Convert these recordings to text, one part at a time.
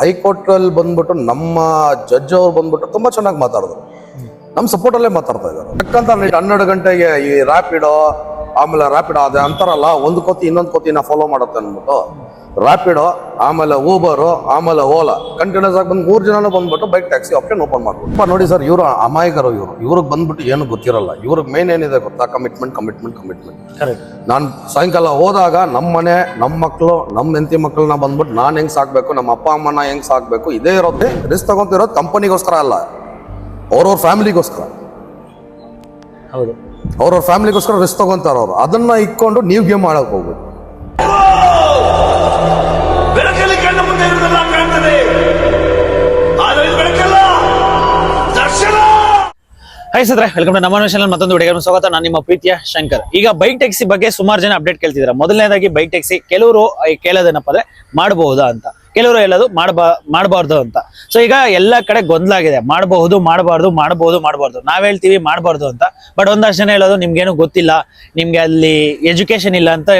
High court ಅಲ್ಲಿ ಬಂದ್ಬಿಟ್ಟು ನಮ್ಮ ಜಡ್ಜ್ ಅವ್ರು ಬಂದ್ಬಿಟ್ಟು ತುಂಬಾ ಚೆನ್ನಾಗಿ ಮಾತಾಡಿದ್ರು. ನಮ್ಮ ಸಪೋರ್ಟ್ ಅಲ್ಲೇ ಮಾತಾಡ್ತಾ ಇದ್ದಾರೆ. ಯಾಕಂತ ಹನ್ನೆರಡು ಗಂಟೆಗೆ ಈ ರ್ಯಾಪಿಡೋ ಆಮೇಲೆ ರ್ಯಾಪಿಡೋ ಅದೇ ಅಂತಾರಲ್ಲ ಒಂದು ಕೋತಿ ಇನ್ನೊಂದು ಕೋತಿನ ಫಾಲೋ ಮಾಡುತ್ತೆ ಅಂದ್ಬಿಟ್ಟು. ರ್ಯಾಪಿಡೋ ಆಮೇಲೆ ಊಬರು ಆಮೇಲೆ ಓಲಾ ಕಂಟಿನ್ಯೂಸ್ ಆಗಿ ಬಂದು ಮೂರು ಜನನೂ ಬಂದ್ಬಿಟ್ಟು ಬೈಕ್ ಟ್ಯಾಕ್ಸಿ ಆಪ್ಷನ್ ಓಪನ್ ಮಾಡ್ಬಿಟ್ಟು. ನೋಡಿ ಸರ್ ಇವರು ಅಮಾಯಕರು ಇವರು. ಇವ್ರಿಗೆ ಬಂದ್ಬಿಟ್ಟು ಏನು ಗೊತ್ತಿರಲ್ಲ. ಇವ್ರಿಗೆ ಮೇನ್ ಏನಿದೆ ಗೊತ್ತಾ? ಕಮಿಟ್ಮೆಂಟ್ ಕಮಿಟ್ಮೆಂಟ್ ಕಮಿಟ್ಮೆಂಟ್ ನಾನು ಸಾಯಂಕಾಲ ಹೋದಾಗ ನಮ್ಮ ಮನೆ ನಮ್ಮ ಮಕ್ಕಳು ನಮ್ಮ ಹೆಂಡತಿ ಮಕ್ಕಳನ್ನ ಬಂದ್ಬಿಟ್ಟು ನಾನು ಹೆಂಗ್ ಸಾಕಬೇಕು ನಮ್ಮ ಅಪ್ಪ ಅಮ್ಮನ ಹೆಂಗೆ ಸಾಕಬೇಕು ಇದೇ ಇರೋದೇ. ರಿಸ್ಕ್ ತಗೊಂತಿರೋದು ಕಂಪನಿಗೋಸ್ಕರ ಅಲ್ಲ. ಅವ್ರವ್ರ ಫ್ಯಾಮಿಲಿಗೋಸ್ಕರ ಹೌದು. ಅವ್ರವ್ರ ಫ್ಯಾಮಿಲಿಗೋಸ್ಕರ ರಿಸ್ಕ್ ತಗೊಂತಾರ ಅವ್ರು. ಅದನ್ನ ಇಕ್ಕೊಂಡು ನೀವು ಗೇಮ್ ಆಡಕ್ ಹೋಗ್ಬೇಕು. ಹೈ ಸದ್ರೆ ವೆಲ್ಕಮ್ ಟು ನಮ್ಮ ಚಾನಲ್ ಮತ್ತೊಂದು ವಿಡಿಯೋ ಸ್ವಾಗತ. ನಾನು ನಿಮ್ಮ ಪ್ರೀತಿಯ ಶಂಕರ್. ಈಗ ಬೈಕ್ ಟ್ಯಾಕ್ಸಿ ಬಗ್ಗೆ ಸುಮಾರು ಜನ ಅಪ್ಡೇಟ್ ಕೇಳ್ತಿದ್ದಾರೆ. ಮೊದಲನೇದಾಗಿ ಬೈಕ್ ಟ್ಯಾಕ್ಸಿ ಕೆಲವರು ಕೇಳೋದೇನಪ್ಪ ಅಂದ್ರೆ ಮಾಡಬಹುದಾ ಅಂತ. ಕೆಲವರು ಹೇಳೋದು ಮಾಡಬಾ, ಮಾಡಬಾರ್ದು ಅಂತ. ಸೊ ಈಗ ಎಲ್ಲ ಕಡೆ ಗೊಂದಲ ಆಗಿದೆ ಮಾಡಬಹುದು, ಮಾಡಬಾರ್ದು ಮಾಡಬಹುದು ಮಾಡಬಾರ್ದು. ನಾವ್ ಹೇಳ್ತೀವಿ ಮಾಡಬಾರ್ದು ಅಂತ. ಬಟ್ ಒಂದಷ್ಟು ಜನ ಹೇಳೋದು, ನಿಮ್ಗೇನು ಗೊತ್ತಿಲ್ಲ. ನಿಮ್ಗೆ ಅಲ್ಲಿ ಎಜುಕೇಶನ್ ಇಲ್ಲ ಅಂತ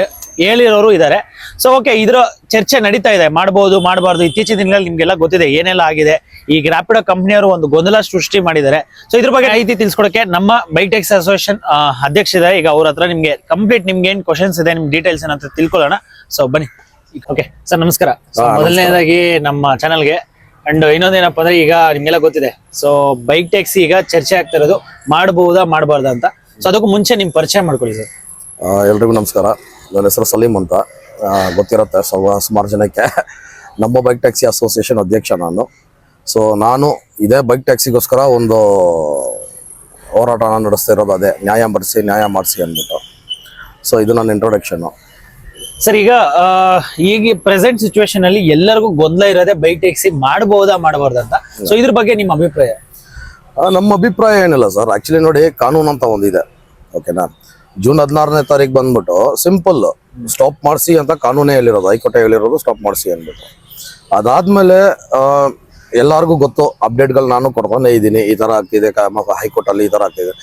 ಹೇಳಿರೋರು ಇದ್ದಾರೆ ಸೊ ಓಕೆ ಇದ್ರ ಚರ್ಚೆ ನಡೀತಾ ಇದೆ. ಮಾಡಬಹುದು ಮಾಡಬಾರ್ದು. ಇತ್ತೀಚಿನ ದಿನಗಳಲ್ಲಿ ನಿಮ್ಗೆಲ್ಲ ಗೊತ್ತಿದೆ, ಏನೆಲ್ಲ ಆಗಿದೆ. ಈ ರ್ಯಾಪಿಡೋ ಕಂಪ್ನಿಯವರು ಒಂದು ಗೊಂದಲ ಸೃಷ್ಟಿ ಮಾಡಿದ್ದಾರೆ. ಸೊ ಇದ್ರ ಬಗ್ಗೆ ಮಾಹಿತಿ ತಿಳಿಸ್ಕೊಡಕ್ಕೆ ನಮ್ಮ ಬೈಟೆಕ್ಸ್ ಅಸೋಸಿಯೇಷನ್ ಅಧ್ಯಕ್ಷ ಇದೆ ಈಗ ಅವ್ರ ಹತ್ರ ನಿಮ್ಗೆ ಕಂಪ್ಲೀಟ್ ನಿಮ್ಗೆ ಏನ್ ಕ್ವಶನ್ಸ್ ಇದೆ, ನಿಮ್ ಡೀಟೇಲ್ಸ್ ಏನಂತ ತಿಳ್ಕೊಳ್ಳೋಣ. ಸೊ ಬನ್ನಿ. ಓಕೆ ಸರ್ ನಮಸ್ಕಾರ. ಮೊದಲನೇದಾಗಿ ನಮ್ಮ ಚಾನಲ್ಗೆ ಅಂಡ್ ಇನ್ನೊಂದೇನಪ್ಪ ಅಂದ್ರೆ ಈಗ ನಿಮ್ಗೆಲ್ಲ ಗೊತ್ತಿದೆ. ಸೊ ಬೈಕ್ ಟ್ಯಾಕ್ಸಿ ಈಗ ಚರ್ಚೆ ಆಗ್ತಾ ಇರೋದು ಮಾಡಬಹುದಾ ಮಾಡಬಾರ್ದಾ ಅಂತ. ಸೊ ಅದಕ್ಕೂ ಮುಂಚೆ ನಿಮ್ ಪರಿಚಯ ಮಾಡ್ಕೊಳ್ಳಿ ಸರ್ ಎಲ್ರಿಗೂ ನಮಸ್ಕಾರ. ನನ್ನ ಹೆಸರು ಸಲೀಮ್ ಅಂತ. ಗೊತ್ತಿರತ್ತೆ ಸುಮಾರು ಜನಕ್ಕೆ. ನಮ್ಮ ಬೈಕ್ ಟ್ಯಾಕ್ಸಿ ಅಸೋಸಿಯೇಷನ್ ಅಧ್ಯಕ್ಷ ನಾನು. ಸೊ ನಾನು ಇದೇ ಬೈಕ್ ಟ್ಯಾಕ್ಸಿಗೋಸ್ಕರ ಒಂದು ಹೋರಾಟನ ನಡೆಸ್ತಾ ಇರೋದು ಅದೇ. ನ್ಯಾಯ ಮಾಡಿಸಿ ನ್ಯಾಯ ಮಾಡಿಸಿ ಅಂದ್ಬಿಟ್ಟು. ಸೊ ಇದು ನನ್ನ ಇಂಟ್ರೊಡಕ್ಷನ್ನು ಸರ್, ಈಗ ಈಗ ಪ್ರೆಸೆಂಟ್ ಸಿಚುವೇಶನ್ ಅಲ್ಲಿ ಎಲ್ಲರಿಗೂ ಗೊಂದಲ ಇರೋದೇ ಬೈಕ್ ಟ್ಯಾಕ್ಸಿ ಮಾಡಬಹುದಾ ಮಾಡಬಾರ್ದು ಅಂತ. ಸೊ ಇದ್ರ ಬಗ್ಗೆ ನಿಮ್ಮ ಅಭಿಪ್ರಾಯ? ನಮ್ಮ ಅಭಿಪ್ರಾಯ ಏನಿಲ್ಲ ಸರ್. ಆಕ್ಚುಲಿ ನೋಡಿ, ಕಾನೂನು ಅಂತ ಒಂದಿದೆ. ಓಕೆನಾ ಜೂನ್ ಹದಿನಾರನೇ ತಾರೀಕು ಬಂದ್ಬಿಟ್ಟು ಸಿಂಪಲ್ ಸ್ಟಾಪ್ ಮಾಡಿಸಿ ಅಂತ ಕಾನೂನೇ ಹೇಳಿರೋದು, ಹೈಕೋರ್ಟ್ ಹೇಳಿರೋದು ಸ್ಟಾಪ್ ಮಾಡಿಸಿ ಅಂದ್ಬಿಟ್ಟು. ಅದಾದ್ಮೇಲೆ ಎಲ್ಲರಿಗೂ ಗೊತ್ತು ಅಪ್ಡೇಟ್ಗಳು ನಾನು ಕೊಡ್ಕೊಂಡೇ ಇದ್ದೀನಿ ಈ ತರ ಆಗ್ತಿದೆ ಹೈಕೋರ್ಟ್ ಅಲ್ಲಿ ಈ ತರ ಆಗ್ತಿದೆ.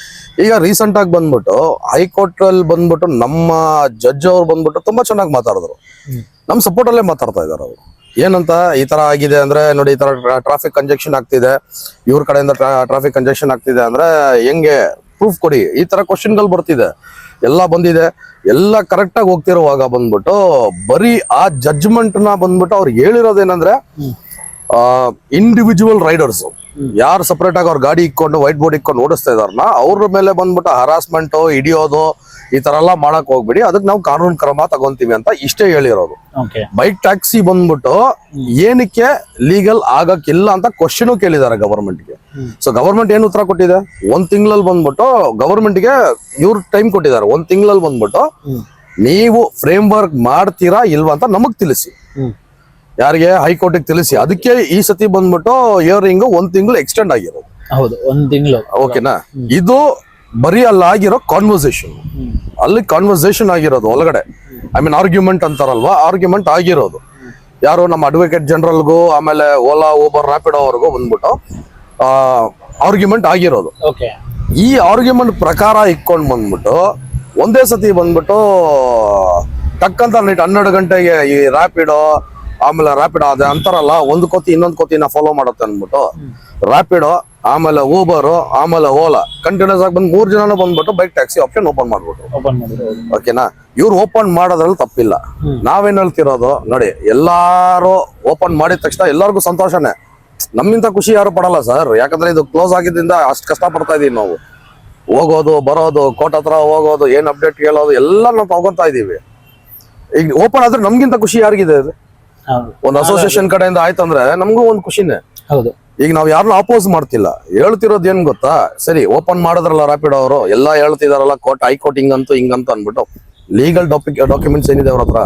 ಈಗ ರೀಸೆಂಟ್ ಆಗಿ ಬಂದ್ಬಿಟ್ಟು ಹೈಕೋರ್ಟ್ ಅಲ್ಲಿ ಬಂದ್ಬಿಟ್ಟು ನಮ್ಮ ಜಡ್ಜ್ ಅವ್ರು ಬಂದ್ಬಿಟ್ಟು ತುಂಬಾ ಚೆನ್ನಾಗಿ ಮಾತಾಡಿದ್ರು. ನಮ್ಮ ಸಪೋರ್ಟಲ್ಲೇ ಮಾತಾಡ್ತಾ ಇದ್ದಾರೆ ಅವರು. ಏನಂತ ಈ ತರ ಆಗಿದೆ ಅಂದ್ರೆ ನೋಡಿ ಈ ತರ ಟ್ರಾಫಿಕ್ ಕಂಜೆಕ್ಷನ್ ಆಗ್ತಿದೆ. ಇವ್ರ ಕಡೆಯಿಂದ ಟ್ರಾಫಿಕ್ ಕಂಜೆಕ್ಷನ್ ಆಗ್ತಿದೆ ಅಂದ್ರೆ ಹೆಂಗೆ ಪ್ರೂಫ್ ಕೊಡಿ. ಈ ತರ ಕ್ವಶನ್ಗಳು ಬರ್ತಿದೆ. ಎಲ್ಲ ಬಂದಿದೆ. ಎಲ್ಲ ಕರೆಕ್ಟ್ ಆಗಿ ಹೋಗ್ತಿರುವಾಗ ಬಂದ್ಬಿಟ್ಟು ಬರೀ ಆ ಜಡ್ಜ್ಮೆಂಟ್ನ ಬಂದ್ಬಿಟ್ಟು ಅವ್ರು ಹೇಳಿರೋದೇನಂದ್ರೆ ಇಂಡಿವಿಜುವಲ್ ರೈಡರ್ಸ್ ಯಾರು ಸಪರೇಟ್ ಆಗಿ ಅವ್ರ ಗಾಡಿ ಇಕ್ಕೊಂಡು ವೈಟ್ ಬೋರ್ಡ್ ಇಕ್ಕೊಂಡು ಓಡಿಸ್ತಾ ಇದಾರನ್ನ ಅವ್ರ ಮೇಲೆ ಬಂದ್ಬಿಟ್ಟು ಹರಾಸ್ಮೆಂಟ್ ಹಿಡಿಯೋದು ಈ ತರ ಎಲ್ಲ ಮಾಡಕ್ ಹೋಗ್ಬಿಡಿ. ಅದಕ್ಕೆ ನಾವು ಕಾನೂನು ಕ್ರಮ ತಗೊಂತೀವಿ ಅಂತ ಇಷ್ಟೇ ಹೇಳಿರೋದು. ಬೈಕ್ ಟ್ಯಾಕ್ಸಿ ಬಂದ್ಬಿಟ್ಟು ಏನಕ್ಕೆ ಲೀಗಲ್ ಆಗಕ್ಕಿಲ್ಲ ಅಂತ ಕ್ವಶನ್ ಕೇಳಿದ್ದಾರೆ ಗವರ್ಮೆಂಟ್ಗೆ ಸೊ ಗವರ್ಮೆಂಟ್ ಏನು ಉತ್ತರ ಕೊಟ್ಟಿದೆ? ಒಂದ್ ತಿಂಗಳಲ್ಲಿ ಬಂದ್ಬಿಟ್ಟು ಗವರ್ಮೆಂಟ್ಗೆ ಇವ್ರ ಟೈಮ್ ಕೊಟ್ಟಿದ್ದಾರೆ. ಒಂದ್ ತಿಂಗಳಲ್ಲಿ ಬಂದ್ಬಿಟ್ಟು ನೀವು ಫ್ರೇಮ್ ವರ್ಕ್ ಮಾಡ್ತೀರಾ ಇಲ್ವಾ ಅಂತ ನಮಗ್ ತಿಳಿಸಿ. ಯಾರಿಗೆ ಹೈಕೋರ್ಟಿಗೆ ತಿಳಿಸಿ ಅದಕ್ಕೆ ಈ ಸತಿ ಬಂದ್ಬಿಟ್ಟು ಇಯರಿಂಗ್ ಒಂದ್ ತಿಂಗಳು ಎಕ್ಸ್ಟೆಂಡ್ ಆಗಿರೋದು. ಹೌದು ಒಂದ್ ತಿಂಗಳು. ಓಕೆನಾ ಇದು ಬರೀ ಅಲ್ಲಿ ಆಗಿರೋ ಕಾನ್ವರ್ಸೇಷನ್ ಅಲ್ಲಿ ಕಾನ್ವರ್ಸೇಷನ್ ಆಗಿರೋದು ಒಳಗಡೆ. ಐ ಮೀನ್ ಆರ್ಗ್ಯುಮೆಂಟ್ ಅಂತಾರಲ್ವಾ? ಆರ್ಗ್ಯುಮೆಂಟ್ ಆಗಿರೋದು. ಯಾರು ನಮ್ಮ ಅಡ್ವೊಕೇಟ್ ಜನರಲ್ಗೂ ಆಮೇಲೆ ಓಲಾ ಊಬರ್ ರ್ಯಾಪಿಡೋ ಅವ್ರಿಗೂ ಬಂದ್ಬಿಟ್ಟು ಆರ್ಗ್ಯುಮೆಂಟ್ ಆಗಿರೋದು. ಓಕೆ ಈ ಆರ್ಗ್ಯುಮೆಂಟ್ ಪ್ರಕಾರ ಇಕ್ಕೊಂಡು ಬಂದ್ಬಿಟ್ಟು ಒಂದೇ ಸತಿ ಬಂದ್ಬಿಟ್ಟು ಟಕ್ಕಂತ ನೈಟ್ ಹನ್ನೆರಡು ಗಂಟೆಗೆ ಈ ರ್ಯಾಪಿಡೋ ಆಮೇಲೆ ರ್ಯಾಪಿಡ್ ಅದೇ ಅಂತಾರಲ್ಲ ಒಂದು ಕೋತಿ ಇನ್ನೊಂದು ನಾ ಫಾಲೋ ಮಾಡುತ್ತೆ ಅಂದ್ಬಿಟ್ಟು ರ್ಯಾಪಿಡೋ ಆಮೇಲೆ ಊಬರ್ ಆಮೇಲೆ ಓಲಾ ಕಂಟಿನ್ಯೂಸ್ ಆಗಿ ಬಂದು ಮೂರು ಜನನು ಬಂದ್ಬಿಟ್ಟು ಬೈಕ್ ಟ್ಯಾಕ್ಸಿ ಆಪ್ಷನ್ ಓಪನ್ ಮಾಡಿದ್ರು ಓಕೆನಾ ಇವ್ರು ಓಪನ್ ಮಾಡೋದ್ರಲ್ಲಿ ತಪ್ಪಿಲ್ಲ. ನಾವೇನ್ ಹೇಳ್ತಿರೋದು? ನೋಡಿ ಎಲ್ಲಾರು ಓಪನ್ ಮಾಡಿದ ತಕ್ಷಣ ಎಲ್ಲರಿಗೂ ಸಂತೋಷನೇ. ನಮ್ಮಿಂತ ಖುಷಿ ಯಾರು ಪಡಲ್ಲ ಸರ್ ಯಾಕಂದ್ರೆ ಇದು ಕ್ಲೋಸ್ ಆಗಿದ್ದರಿಂದ ಅಷ್ಟು ಕಷ್ಟ ಪಡ್ತಾ ಇದೀವಿ ನಾವು. ಹೋಗೋದು ಬರೋದು ಕೋರ್ಟ್ ಹತ್ರ ಹೋಗೋದು ಏನ್ ಅಪ್ಡೇಟ್ ಕೇಳೋದು ಎಲ್ಲ ನಾವು ತಗೊಂತಾ ಇದೀವಿ. ಈಗ ಓಪನ್ ಆದ್ರೆ ನಮ್ಗಿಂತ ಖುಷಿ ಯಾರಿಗಿದೆ ಇದು? ಒಂದು ಅಸೋಸಿಯೇಷನ್ ಕಡೆಯಿಂದ ಆಯ್ತಂದ್ರೆ ನಮಗೂ ಒಂದು ಖುಷಿನೇ. ಹೌದು. ಈಗ ನಾವ್ ಯಾರನ್ನ ಅಪೋಸ್ ಮಾಡ್ತಿಲ್ಲ. ಹೇಳ್ತಿರೋದು ಏನ್ ಗೊತ್ತಾ? ಸರಿ ಓಪನ್ ಮಾಡಿದ್ರಲ್ಲ ರಾಪಿಡ್ ಅವರು ಎಲ್ಲ ಹೇಳ್ತಿದಾರಲ್ಲ ಕೋರ್ಟ್ ಹೈಕೋರ್ಟ್ ಹಿಂಗಂತೂ ಹಿಂಗಂತ ಅನ್ಬಿಟ್ಟು ಲೀಗಲ್ ಡಾಕ್ಯುಮೆಂಟ್ಸ್ ಏನಿದೆ ಅವ್ರ ಹತ್ರ?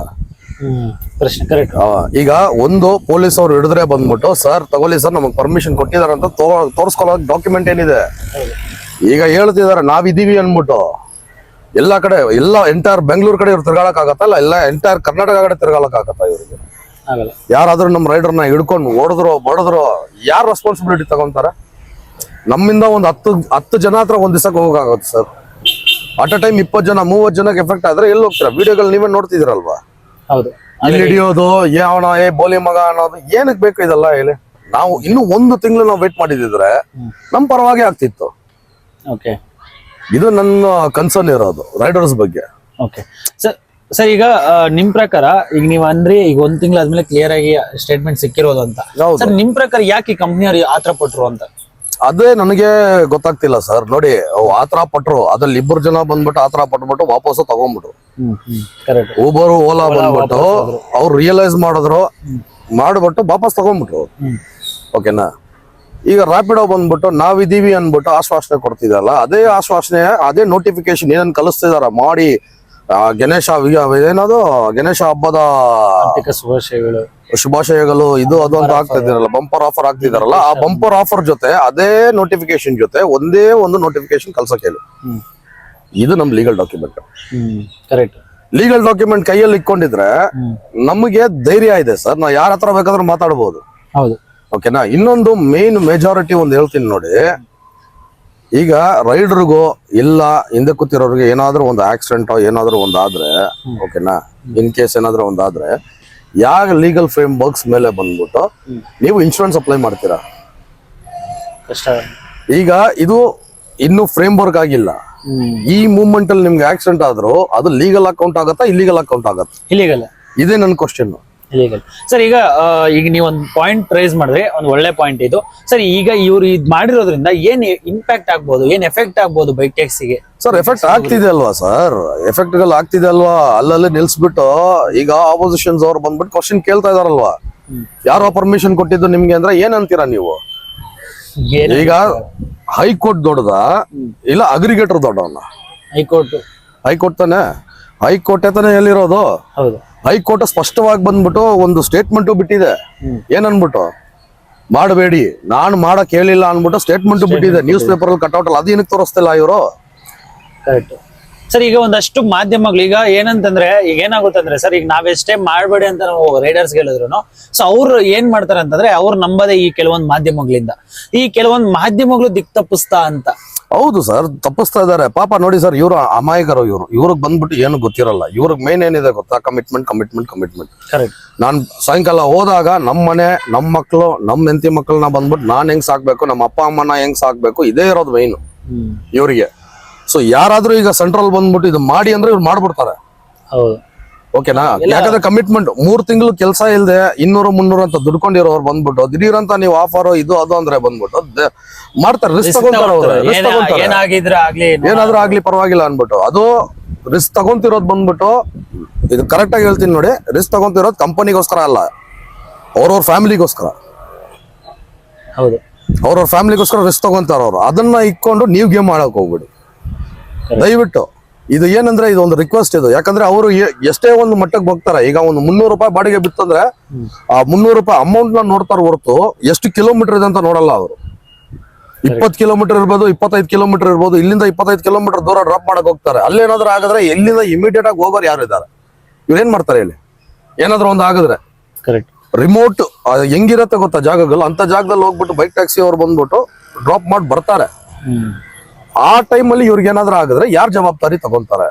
ಈಗ ಒಂದು ಪೊಲೀಸ್ ಅವ್ರು ಹಿಡಿದ್ರೆ ಬಂದ್ಬಿಟ್ಟು ಸರ್ ತಗೊಳ್ಳಿ ಸರ್ ನಮಗ್ ಪರ್ಮಿಷನ್ ಕೊಟ್ಟಿದಾರೆ ಅಂತ ತೋರ್ಸ್ಕೊಳ್ಳೋ ಡಾಕ್ಯುಮೆಂಟ್ ಏನಿದೆ? ಈಗ ಹೇಳ್ತಿದಾರೆ ನಾವಿದೀವಿ ಅನ್ಬಿಟ್ಟು ಎಲ್ಲಾ ಕಡೆ ಎಲ್ಲ ಎಂಟೈರ್ ಬೆಂಗಳೂರು ಕಡೆ ಇವ್ರು ತಿರ್ಗಾಳಕ್ ಆಗತ್ತಲ್ಲ? ಎಲ್ಲ ಎಂಟೈರ್ ಕರ್ನಾಟಕ ಕಡೆ ತಿರ್ಗಾಳಕ್ ಆಗತ್ತ ಇವ್ರಿಗೆ? ಯಾರಾದ್ರೂ ನಮ್ಮ ರೈಡರ್ನ ಹಿಡ್ಕೊಂಡು ಓಡಿದ್ರು ಬಡದ್ರು ಯಾರು ರೆಸ್ಪಾನ್ಸಿಬಿಲಿಟಿ ತಗೊಂತಾರ? ನಮ್ಮಿಂದ ಒಂದು ಹತ್ತು ಹತ್ತು ಜನ ಹತ್ರ ಒಂದ್ ದಿವಸಕ್ಕೆ ಹೋಗಾಗುತ್ತೆ ಸರ್. ಅಟ್ ಅ ಟೈಮ್ ಇಪ್ಪತ್ತು ಜನ ಮೂವತ್ತು ಜನಕ್ಕೆ ಎಫೆಕ್ಟ್ ಆದ್ರೆ ಎಲ್ಲಿ ಹೋಗ್ತೀರಾ? ವಿಡಿಯೋಗಳು ನೀವೇ ನೋಡ್ತಿದಿರಲ್ವಾ ಹೌದು. ಇಲ್ಲಿ ಹಿಡಿಯೋದು ಯಾವಣ ಏ ಬೋಲಿ ಮಗ ಅನ್ನೋದು ಏನಕ್ಕೆ ಬೇಕು ಇದೆಲ್ಲ ಹೇಳಿ? ನಾವು ಇನ್ನು ಒಂದು ತಿಂಗಳು ನಾವು ವೇಟ್ ಮಾಡಿದಿದ್ರೆ ನಮ್ ಪರವಾಗಿ ಆಗ್ತಿತ್ತು. ಓಕೆ ಇದು ನನ್ನ ಕನ್ಸರ್ನ್ ಇರೋದು ರೈಡರ್ಸ್ ಬಗ್ಗೆ. ಓಕೆ ಸರ್ ಸರ್ ಈಗ ನಿಮ್ ಪ್ರಕಾರ ಈಗ ನೀವ್ ಅಂದ್ರೆ ಈಗ ಒಂದ್ ತಿಂಗಳಾದ್ಮೇಲೆ ಕ್ಲಿಯರ್ ಆಗಿ ಸ್ಟೇಟ್ಮೆಂಟ್ ಸಿಕ್ಕಿರೋದು ಅಂತ. ಹೌದು. ಸರ್ ನಿಮ್ ಪ್ರಕಾರ ಯಾಕೆ ಈ ಕಂಪ್ನಿಯವ್ರು ಆತರ ಪಟ್ರು ಅಂತ? ಅದೇ ನನಗೆ ಗೊತ್ತಾಗ್ತಿಲ್ಲ ಸರ್. ನೋಡಿ ಅವು ಆತರ ಪಟ್ರು ಅದ್ರಲ್ಲಿ ಇಬ್ಬರು ಜನ ಬಂದ್ಬಿಟ್ಟು ಆತರ ಪಟ್ಬಿಟ್ಟು ವಾಪಸ್ ತಗೊಂಡ್ಬಿಟ್ರು ಕರೆಕ್ಟ್ ಊಬರ್ ಓಲಾ ಬಂದ್ಬಿಟ್ಟು ಅವ್ರು ರಿಯಲೈಸ್ ಮಾಡಿದ್ರು ಮಾಡ್ಬಿಟ್ಟು ವಾಪಸ್ ತಗೊಂಡ್ಬಿಟ್ರು ಓಕೆನಾ ಈಗ ರಾಪಿಡೋ ಬಂದ್ಬಿಟ್ಟು ನಾವಿದೀವಿ ಅನ್ಬಿಟ್ಟು ಆಶ್ವಾಸನೆ ಕೊಡ್ತಿದಲ್ಲ ಅದೇ ಆಶ್ವಾಸನೆ ಅದೇ ನೋಟಿಫಿಕೇಶನ್ ಏನನ್ ಕಲಿಸ್ತಿದಾರ ಮಾಡಿ ಗಣೇಶ ಏನದು ಗಣೇಶ ಹಬ್ಬದ ಶುಭಾಶಯಗಳು. ಶುಭಾಶಯಗಳು ಇದು ಅದು ಅಂತ ಆಗ್ತಿದ್ದೀರಲ್ಲ ಬಂಪರ್ ಆಫರ್ ಆಗ್ತಿದಾರಲ್ಲ ಆ ಬಂಪರ್ ಆಫರ್ ಜೊತೆ ಅದೇ ನೋಟಿಫಿಕೇಶನ್ ಜೊತೆ ಒಂದೇ ಒಂದು ನೋಟಿಫಿಕೇಶನ್ ಕಲ್ಸಕ್ ಹೇಳಿ. ಇದು ನಮ್ legal document correct legal document ಕೈಯಲ್ಲಿ ಇಟ್ಕೊಂಡಿದ್ರೆ ನಮಗೆ ಧೈರ್ಯ ಇದೆ ಸರ್. ನಾವು ಯಾರ ಹತ್ರ ಬೇಕಾದ್ರೂ ಮಾತಾಡಬಹುದು ಹೌದು. ಓಕೆನಾ ಇನ್ನೊಂದು ಮೇನ್ ಮೆಜಾರಿಟಿ ಒಂದು ಹೇಳ್ತೀನಿ ನೋಡಿ. ಈಗ ರೈಡರ್ಗೂ ಇಲ್ಲ ಹಿಂದೆ ಕೂತಿರೋರಿಗೆ ಏನಾದ್ರೂ ಒಂದು ಆಕ್ಸಿಡೆಂಟ್ ಏನಾದ್ರೂ ಒಂದು ಆದ್ರೆ ಓಕೆನಾ ಇನ್ ಕೇಸ್ ಏನಾದ್ರೂ ಒಂದು ಆದ್ರೆ ಯಾವ ಲೀಗಲ್ ಫ್ರೇಮ್ ವರ್ಕ್ಸ್ ಮೇಲೆ ಬಂದ್ಬಿಟ್ಟು ನೀವು ಇನ್ಶೂರೆನ್ಸ್ ಅಪ್ಲೈ ಮಾಡ್ತೀರಾ? ಕಷ್ಟ. ಈಗ ಇದು ಇನ್ನು ಫ್ರೇಮ್ ವರ್ಕ್ ಆಗಿಲ್ಲ ಈ ಮೂಮೆಂಟ್ ಅಲ್ಲಿ ನಿಮ್ಗೆ ಆಕ್ಸಿಡೆಂಟ್ ಆದ್ರೂ ಅದು ಲೀಗಲ್ ಅಕೌಂಟ್ ಆಗತ್ತಾ ಇಲ್ಲಿಗಲ್ ಅಕೌಂಟ್ ಆಗತ್ತಾ? ಇಲ್ಲಿಗಲ್ಲ ಇದೇ ನನ್ನ ಕ್ವಶನ್ ಇಲ್ಲಿಗಲ್ ಸರ್ ಈಗ ಈಗ ನೀವು ಒಂದು ಪಾಯಿಂಟ್ ರೈಸ್ ಮಾಡಿದ್ರೆ ಒಂದು ಒಳ್ಳೆ ಪಾಯಿಂಟ್ ಇದು. ಸರ್ ಈಗ ಇವ್ರು ಇದು ಮಾಡಿರೋದ್ರಿಂದ ಏನ್ ಇಂಪ್ಯಾಕ್ಟ್ ಆಗ್ಬೋದು ಏನ್ ಎಫೆಕ್ಟ್ ಆಗ್ಬೋದು ಬೈಕ್ ಟ್ಯಾಕ್ಸಿಗೆ ಸರ್ ಎಫೆಕ್ಟ್ ಆಗ್ತಿದೆ ಅಲ್ವಾ ಸರ್? ಎಫೆಕ್ಟ್ ಆಗ್ತಿದೆ ಅಲ್ವಾ? ಅಲ್ಲಲ್ಲಿ ನಿಲ್ಸ್ಬಿಟ್ಟು ಈಗ ಆಪೋಸಿಷನ್ಸ್ ಅವ್ರು ಬಂದ್ಬಿಟ್ಟು ಕ್ವಶನ್ ಕೇಳ್ತಾ ಇದಾರಲ್ವಾ? ಯಾರೋ ಪರ್ಮಿಷನ್ ಕೊಟ್ಟಿದ್ದು ನಿಮ್ಗೆ ಅಂದ್ರೆ ಏನ್ ಅಂತೀರಾ ನೀವು ಈಗ ಹೈಕೋರ್ಟ್ ದೊಡ್ಡದ ಇಲ್ಲ ಅಗ್ರಿಗೇಟರ್ ದೊಡ್ಡವನ್ನ ಹೈಕೋರ್ಟ್. ಹೈಕೋರ್ಟ್ ತಾನೆ? ಹೈಕೋರ್ಟ್ ತಾನೆ ಎಲ್ಲಿರೋದು? ಹೌದು. ಹೈಕೋರ್ಟ್ ಸ್ಪಷ್ಟವಾಗಿ ಬಂದ್ಬಿಟ್ಟು ಒಂದು ಸ್ಟೇಟ್ಮೆಂಟ್ ಬಿಟ್ಟಿದೆ. ಏನನ್ಬಿಟ್ಟು? ಮಾಡಬೇಡಿ. ನಾನು ಮಾಡಕ್ ಹೇಳಿಲ್ಲ ಅನ್ಬಿಟ್ಟು ಸ್ಟೇಟ್ಮೆಂಟ್ ಬಿಟ್ಟಿದೆ. ನ್ಯೂಸ್ ಪೇಪರ್ ಅಲ್ಲಿ ಕಟ್ಔಟ್ ಅಲ್ಲಿ. ಅದೇನಕ್ಕೆ ತೋರಿಸ್ತಿಲ್ಲ ಇವರು? ಕರೆಕ್ಟ್ ಸರ್ ಈಗ ಒಂದಷ್ಟು ಮಾಧ್ಯಮಗಳು ಈಗ ಏನಂತಂದ್ರೆ ಈಗ ಏನಾಗುತ್ತೆ ಅಂದ್ರೆ ಸರ್ ಈಗ ನಾವೆಷ್ಟೇ ಮಾಡಬೇಡಿ ಅಂತ ನಾವು ರೈಡರ್ಸ್ ಹೇಳಿದ್ರು ಸೊ ಅವ್ರು ಏನ್ ಮಾಡ್ತಾರೆ ಅಂತಂದ್ರೆ ಅವ್ರು ನಂಬದೇ ಈ ಕೆಲವೊಂದು ಮಾಧ್ಯಮಗಳಿಂದ. ಈ ಕೆಲವೊಂದು ಮಾಧ್ಯಮಗಳು ದಿಕ್ ತಪ್ಪಿಸ್ತಾ ಅಂತ. ಹೌದು ಸರ್ ತಪ್ಪಿಸ್ತಾ ಇದಾರೆ ಪಾಪ ನೋಡಿ ಸರ್ ಇವರು ಅಮಾಯಕರು ಇವರು. ಇವ್ರಿಗೆ ಬಂದ್ಬಿಟ್ಟು ಏನು ಗೊತ್ತಿರಲ್ಲ. ಇವ್ರಿಗೆ ಮೇನ್ ಏನಿದೆ ಗೊತ್ತಾ? ಕಮಿಟ್ಮೆಂಟ್ ಕಮಿಟ್ಮೆಂಟ್ ಕಮಿಟ್ಮೆಂಟ್ ನಾನ್ ಸಾಯಂಕಾಲ ಹೋದಾಗ ನಮ್ಮ ಮನೆ ನಮ್ಮ ಮಕ್ಕಳು ನಮ್ಮ ಹೆಂಡತಿ ಮಕ್ಕಳನ್ನ ಬಂದ್ಬಿಟ್ಟು ನಾನು ಹೆಂಗ್ ಸಾಕ್ಬೇಕು ನಮ್ಮ ಅಪ್ಪ ಅಮ್ಮನ ಹೆಂಗ್ ಸಾಕ್ಬೇಕು ಇದೇ ಇರೋದು ಮೈನ್ ಇವರಿಗೆ. ಸೊ ಯಾರಾದ್ರೂ ಈಗ ಸೆಂಟ್ರಲ್ ಬಂದ್ಬಿಟ್ಟು ಇದು ಮಾಡಿ ಅಂದ್ರೆ ಇವ್ರು ಮಾಡ್ಬಿಡ್ತಾರೆ. ಹೌದು. ಓಕೆನಾ? ಯಾಕಂದ್ರೆ ಕಮಿಟ್ಮೆಂಟ್ ಮೂರ್ ತಿಂಗಳು ಕೆಲಸ ಇಲ್ದೆ ಇನ್ನೂರು ಮುನ್ನೂರು ಅಂತ ದುಡ್ಕೊಂಡಿರೋರು ಬಂದ್ಬಿಟ್ಟು ದಿಢೀರ್ ಅಂತ ನೀವು ಆಫರ್ ಇದು ಅದು ಅಂದ್ರೆ ಬಂದ್ಬಿಟ್ಟು ಮಾಡ್ತಾರೆ ರಿಸ್ಕ್ ತಗೊಂತಾರೆ ಅವ್ರು ಏನಾದ್ರೂ ಆಗ್ಲಿ ಪರವಾಗಿಲ್ಲ ಅನ್ಬಿಟ್ಟು ಅದು ರಿಸ್ಕ್ ತಗೊಂತಿರೋದು ಬಂದ್ಬಿಟ್ಟು ಇದು ಕರೆಕ್ಟ್ ಆಗಿ ಹೇಳ್ತೀನಿ ನೋಡಿ ರಿಸ್ಕ್ ತಗೊಂತಿರೋದು ಕಂಪನಿಗೋಸ್ಕರ ಅಲ್ಲ ಅವ್ರವ್ರ ಫ್ಯಾಮಿಲಿಗೋಸ್ಕರ ಹೌದು. ಅವ್ರವ್ರ ಫ್ಯಾಮಿಲಿಗೋಸ್ಕರ ರಿಸ್ಕ್ ತಗೊಂತಾರ ಅವ್ರು ಅದನ್ನ ಇಕ್ಕೊಂಡು ನೀವು ಗೇಮ್ ಮಾಡಕ್ ಹೋಗ್ಬಿಡಿ. ದಯವಿಟ್ಟು. ಇದು ಏನಂದ್ರೆ ಇದು ಒಂದು ರಿಕ್ವೆಸ್ಟ್ ಇದು. ಯಾಕಂದ್ರೆ ಅವರು ಎಷ್ಟೇ ಒಂದು ಮಟ್ಟಕ್ಕೆ ಹೋಗ್ತಾರೆ ಈಗ ಒಂದು ಮುನ್ನೂರು ರೂಪಾಯಿ ಬಾಡಿಗೆ ಬಿತ್ತಂದ್ರೆ ಆ ಮುನ್ನೂರು ರೂಪಾಯಿ ಅಮೌಂಟ್ನ ನೋಡ್ತಾರ ಹೊರತು ಎಷ್ಟು ಕಿಲೋಮೀಟರ್ ಇದೆ ಅಂತ ನೋಡಲ್ಲ ಅವರು. ಇಪ್ಪತ್ತು ಕಿಲೋಮೀಟರ್ ಇರ್ಬೋದು ಇಪ್ಪತ್ತೈದು ಕಿಲೋಮೀಟರ್ ಇರ್ಬೋದು ಇಲ್ಲಿಂದ ಇಪ್ಪತ್ತೈದು ಕಿಲೋಮೀಟರ್ ದೂರ ಡ್ರಾಪ್ ಮಾಡಕ್ ಹೋಗ್ತಾರೆ. ಅಲ್ಲೇನಾದ್ರೂ ಆಗಿದ್ರೆ ಎಲ್ಲಿಂದ ಇಮಿಡಿಯೇಟ್ ಆಗಿ ಹೋಗೋರು ಯಾರು ಇದ್ದಾರೆ? ಇವ್ರು ಏನ್ ಮಾಡ್ತಾರೆ ಇಲ್ಲಿ ಏನಾದ್ರೂ ಒಂದು ಆಗಿದ್ರೆ ಕರೆಕ್ಟ್ ರಿಮೋಟ್ ಹೆಂಗಿರತ್ತೆ ಗೊತ್ತಾ ಜಾಗಗಳು? ಅಂತ ಜಾಗದಲ್ಲಿ ಹೋಗ್ಬಿಟ್ಟು ಬೈಕ್ ಟ್ಯಾಕ್ಸಿ ಅವ್ರು ಬಂದ್ಬಿಟ್ಟು ಡ್ರಾಪ್ ಮಾಡಿ ಬರ್ತಾರೆ. ಆ ಟೈಮಲ್ಲಿ ಇವ್ರಿಗೆ ಏನಾದ್ರೂ ಆಗಿದ್ರೆ ಯಾರು ಜವಾಬ್ದಾರಿ ತಗೊಂತಾರೆ